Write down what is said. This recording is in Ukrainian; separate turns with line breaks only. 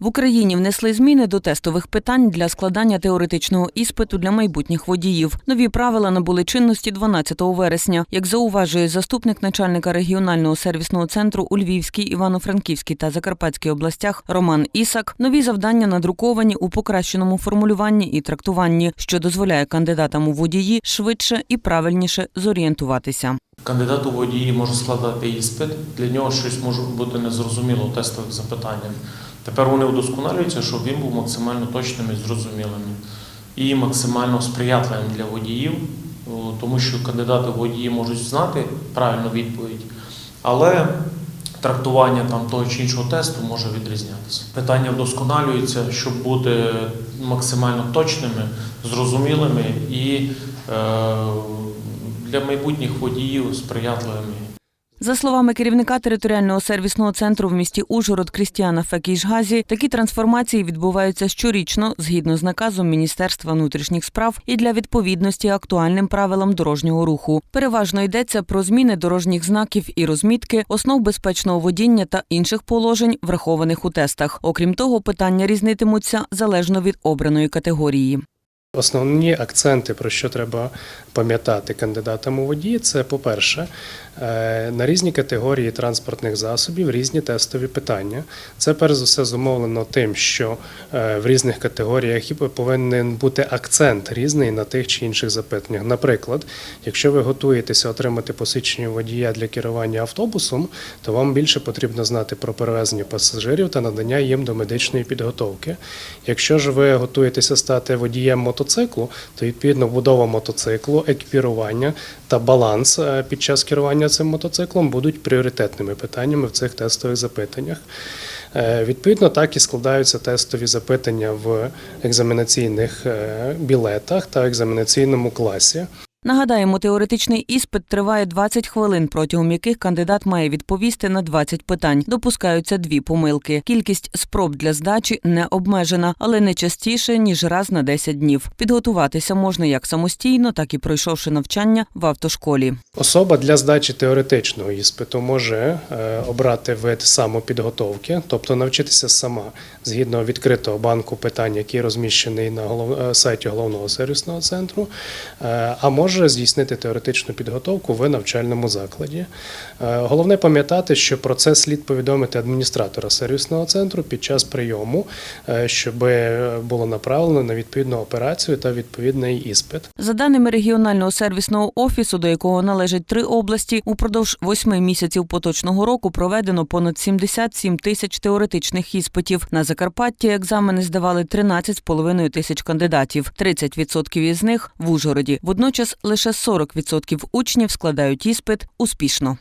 В Україні внесли зміни до тестових питань для складання теоретичного іспиту для майбутніх водіїв. Нові правила набули чинності 12 вересня. Як зауважує заступник начальника регіонального сервісного центру у Львівській, Івано-Франківській та Закарпатській областях Роман Ісак, нові завдання надруковані у покращеному формулюванні і трактуванні, що дозволяє кандидатам у водії швидше і правильніше зорієнтуватися.
Кандидат у водії може складати іспит, для нього щось може бути незрозуміло тестових запитаннях. Тепер вони удосконалюються, щоб він був максимально точним і зрозумілим і максимально сприятливим для водіїв, тому що кандидати у водії можуть знати правильну відповідь, але трактування там того чи іншого тесту може відрізнятися. Питання вдосконалюються, щоб бути максимально точними, зрозумілими і е, для майбутніх водіїв сприятливими.
За словами керівника територіального сервісного центру в місті Ужгород Крістіана Фекійшгазі, такі трансформації відбуваються щорічно згідно з наказом Міністерства внутрішніх справ і для відповідності актуальним правилам дорожнього руху. Переважно йдеться про зміни дорожніх знаків і розмітки, основ безпечного водіння та інших положень, врахованих у тестах. Окрім того, питання різнитимуться залежно від обраної категорії.
Основні акценти, про що треба пам'ятати кандидатам у водії, це, по-перше, е, на різні категорії транспортних засобів різні тестові питання. Це перш за все зумовлено тим, що е, в різних категоріях повинен бути акцент різний на тих чи інших запитаннях. Наприклад, якщо ви готуєтеся отримати посвідчення водія для керування автобусом, то вам більше потрібно знати про перевезення пасажирів та надання їм до медичної підготовки. Якщо ж ви готуєтеся стати водієм мотоциклу, то відповідно будова мотоциклу, екіпірування та баланс е, під час керування цим мотоциклом будуть пріоритетними питаннями в цих тестових запитаннях. Е, Відповідно, так і складаються тестові запитання в екзаменаційних е, білетах та екзаменаційному класі.
Нагадаємо, теоретичний іспит триває 20 хвилин, протягом яких кандидат має відповісти на 20 питань. Допускаються дві помилки. Кількість спроб для здачі не обмежена, але не частіше ніж раз на 10 днів. Підготуватися можна як самостійно, так і пройшовши навчання в автошколі.
Особа для здачі теоретичного іспиту може е, обрати вид самопідготовки, тобто навчитися сама згідно відкритого банку питань, який розміщений на е, сайті головного сервісного центру, е, а може здійснити теоретичну підготовку в навчальному закладі. Е, Головне пам'ятати, що про це слід повідомити адміністратора сервісного центру під час прийому, е, щоб було направлено на відповідну операцію та відповідний іспит.
За даними регіонального сервісного офісу, до якого належать три області, упродовж восьми місяців поточного року проведено понад 77 тисяч теоретичних іспитів. На Закарпатті екзамени здавали 13,5 тисяч кандидатів. 30% із них в Ужгороді. Водночас лише 40% учнів складають іспит успішно.